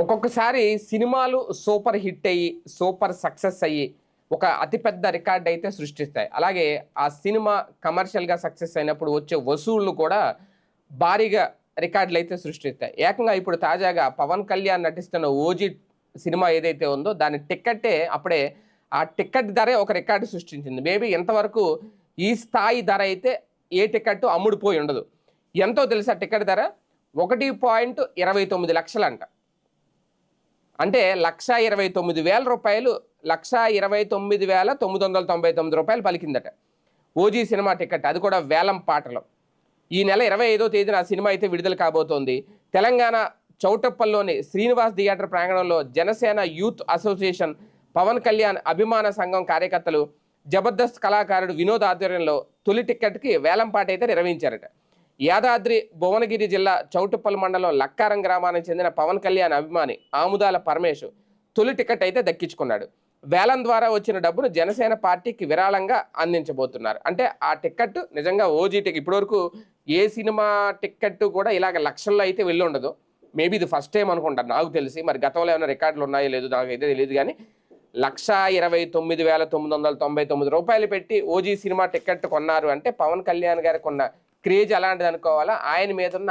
ఒక్కొక్కసారి సినిమాలు super hit అయ్యి సూపర్ సక్సెస్ అయ్యి ఒక అతిపెద్ద రికార్డ్ అయితే సృష్టిస్తాయి. అలాగే ఆ సినిమా కమర్షియల్గా సక్సెస్ అయినప్పుడు వచ్చే వసూళ్ళు కూడా భారీగా రికార్డులు అయితే సృష్టిస్తాయి. ఏకంగా ఇప్పుడు తాజాగా పవన్ కళ్యాణ్ నటిస్తున్న ఓజీ సినిమా ఏదైతే ఉందో దాని టిక్కెట్టే అప్పుడే ఆ టిక్కెట్ ధరే ఒక రికార్డు సృష్టించింది. మేబీ ఎంతవరకు ఈ స్థాయి ధర అయితే ఏ టికెట్ అమ్ముడుపోయి ఉండదు. ఎంతో తెలుసా టికెట్ ధర? ఒకటి పాయింట్ ఇరవై తొమ్మిది లక్షలంట. అంటే లక్ష ఇరవై తొమ్మిది వేల రూపాయలు లక్ష ఇరవై తొమ్మిది వేల తొమ్మిది వందల తొంభై తొమ్మిది రూపాయలు పలికిందట. ఓజీ సినిమా టికెట్ అది కూడా వేలం పాటలో. ఈ నెల ఇరవై ఐదో తేదీన ఆ సినిమా అయితే విడుదల కాబోతోంది. తెలంగాణ చౌటప్పల్లోని శ్రీనివాస్ థియేటర్ ప్రాంగణంలో జనసేన యూత్ అసోసియేషన్ పవన్ కళ్యాణ్ అభిమాన సంఘం కార్యకర్తలు జబర్దస్త్ కళాకారుడు వినోద్ ఆధ్వర్యంలో తొలి టిక్కెట్కి వేలంపాట అయితే నిర్వహించారట. యాదాద్రి భువనగిరి జిల్లా చౌటుప్పల్ మండలం లక్కారం గ్రామానికి చెందిన పవన్ కళ్యాణ్ అభిమాని ఆముదాల పరమేశ్ తొలి టికెట్ అయితే దక్కించుకున్నాడు. వేలం ద్వారా వచ్చిన డబ్బును జనసేన పార్టీకి విరాళంగా అందించబోతున్నారు. అంటే ఆ టికెట్ నిజంగా ఓజీ టికెట్ ఇప్పటివరకు ఏ సినిమా టికెట్ కూడా ఇలాగ లక్షల్లో అయితే వెళ్ళి ఉండదు. మేబీ ఇది ఫస్ట్ టైం అనుకుంటాను నాకు తెలిసి. మరి గతంలో ఏమైనా రికార్డులు ఉన్నాయో లేదో నాకైతే తెలియదు కానీ లక్ష ఇరవై తొమ్మిది వేల తొమ్మిది వందల తొంభై తొమ్మిది రూపాయలు పెట్టి ఓజీ సినిమా టికెట్ కొన్నారు. అంటే పవన్ కళ్యాణ్ గారికి ఉన్న క్రేజ్ అలాంటిది అనుకోవాలా ఆయన మీద ఉన్న